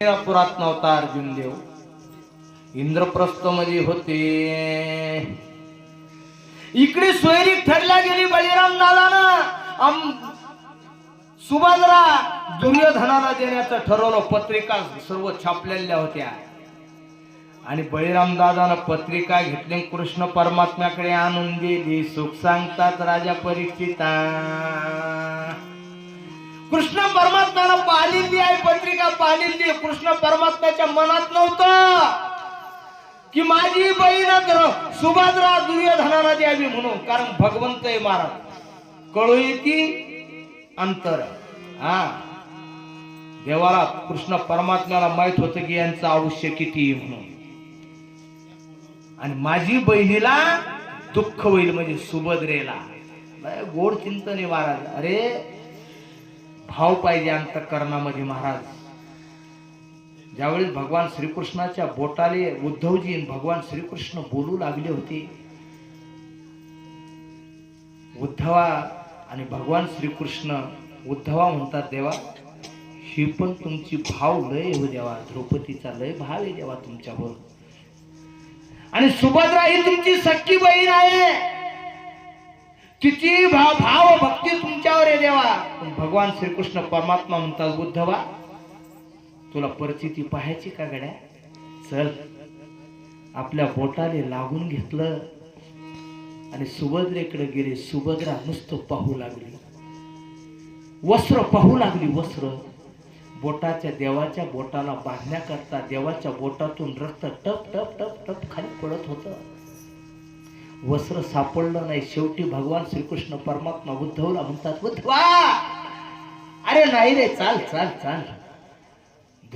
पुरात नव्हता अर्जुन देव. इंद्रप्रस्थमध्ये होते. इकडे सोयरी ठरल्या गेली बळीराम नालानं सुभद्रा दुर्योधनाला देण्याचं ठरवलं पत्रिका सर्व छापलेल्या होत्या. आणि बळीराम दादानं पत्रिका घेतली कृष्ण परमात्म्याकडे आणून दिली. सुख सांगतात राजा परीक्षिता कृष्ण परमात्म्यानं पाहिलेली आहे पत्रिका पाहिलेली कृष्ण परमात्म्याच्या मनात नव्हतं की माझी बहीण सुभद्रा दुर्योधनाला द्यावी म्हणून. कारण भगवंत आहे महाराज. कळू येती? अंतर हा. देवाला कृष्ण परमात्म्याला माहीत होतं की यांचं आयुष्य किती म्हणून. आणि माझी बहिणीला दुःख होईल म्हणजे सुभद्रेला. गोड चिंतन आहे महाराज. अरे भाव पाहिजे अंतकरणामध्ये महाराज. ज्यावेळेस भगवान श्रीकृष्णाच्या बोटाले उद्धवजी भगवान श्रीकृष्ण बोलू लागले होते उद्धवा आणि भगवान श्रीकृष्ण उद्धवा म्हणतात देवा ही पण तुमची भाव लय हो देवा द्रौपदीचा लय भाव आहे देवा तुमच्यावर. आणि सुभद्रा ही तुमची सख्खी बहीण आहे. किती भाव भाव भक्ती तुमच्यावर आहे देवा. पण भगवान श्रीकृष्ण परमात्मा म्हणतात उद्धवा तुला परिस्थिती पाहायची का गड्या? चल आपल्या बोटाने लागून घेतलं आणि सुभद्रेकडे गेले. सुभद्रा नुसतं पाहू लागली. वस्त्र पाहू लागली वस्त्र. बोटाच्या देवाच्या बोटाला बांधण्याकरता देवाच्या बोटातून रक्त टप टप टप टप खाली पडत होतं. वस्त्र सापडलं नाही. शेवटी भगवान श्रीकृष्ण परमात्मा उद्धवला म्हणतात उद्धवा! अरे नाही रे चाल चाल चाल.